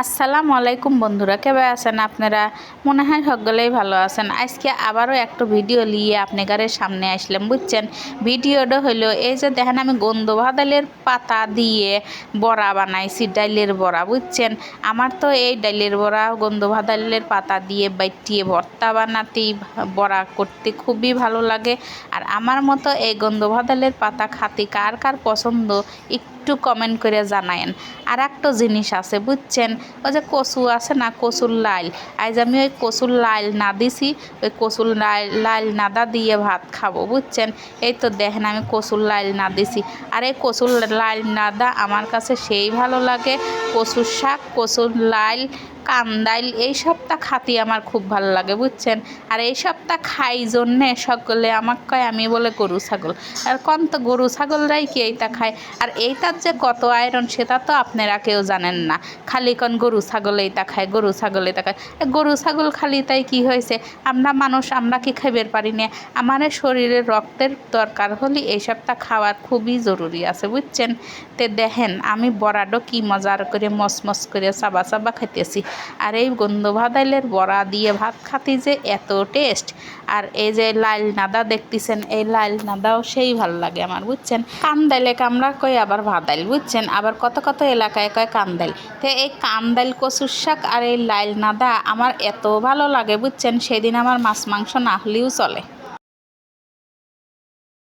আসসালামু আলাইকুম বন্ধুরা কেবে আছেন আপনারা? মনে হয় সকলেই ভালো আছেন। আজকে আবারও একটা ভিডিও নিয়ে আপনাদের সামনে আসলাম, বুঝছেন? ভিডিওটা হলো এই যে দেখেন আমি গন্ধ ভাদালের পাতা দিয়ে বড়া বানাইছি, ডাইলের বড়া, বুঝছেন? আমার তো এই ডাইলের বড়া গন্ধ ভাদালের পাতা দিয়ে বাইটিয়ে ভর্তা বানাতেই বড়া করতে খুবই ভালো লাগে। আর আমার মতো এই গন্ধ ভাদালের পাতা খাতে কার কার পছন্দ, একটু কমেন্ট করে জানায়েন। আর একটা জিনিস আছে, বুঝছেন? ওই যে কচু আছে না, কচুর লাইল আজ আমি ওই কচুর লাইল না দিছি, ওই কচুর লাইল লাইল নাদা দিয়ে ভাত খাব, বুঝছেন? এই তো দেখেন আমি কচুর লাইল না দিছি। আর এই কচুর লাইল নাদা আমার কাছে সেই ভালো লাগে কচুর শাক, কচুর লাইল কান্দাইল, এই সবটা খাতি আমার খুব ভালো লাগে, বুঝছেন? আর এই সবটা খাই জন্যে সকলে আমাক কয়, আমি বলে গরু ছাগল। আর কন তো গরু ছাগলরাই কি এইটা খায়? আর এইটার যে কত আয়রন, সেটা তো আপনারা কেউ জানেন না। খালি কন গরু ছাগল এইটা খায়, গরু ছাগল এইটা খায়। গরু ছাগল খালি তাই কি হয়েছে? আমরা মানুষ, আমরা কি খাইবার পারি না? আমার শরীরে রক্তের দরকার হলে এই সবটা খাওয়ার খুবই জরুরি আছে, বুঝছেন? তে দেখেন, আমি বরাডো কি মজার করে মসমস করে, চাবা চাবা খাইতেছি। আর এই গন্ধ ভাদাইলের বড়া দিয়ে ভাত খাতি যে এত টেস্ট। আর এই যে লাল নাদা দেখতেছেন, এই লাল নাদাও সেই ভালো লাগে আমার, বুঝছেন? কান্দাইলে কামড়া কই আবার ভাদাইল, বুঝছেন? আবার কত কত এলাকায় কয় কান্দাইল। তো এই কান্দাইল কচুর শাক আর এই লাল নাদা আমার এত ভালো লাগে, বুঝছেন? সেদিন আমার মাছ মাংস না হলেও চলে।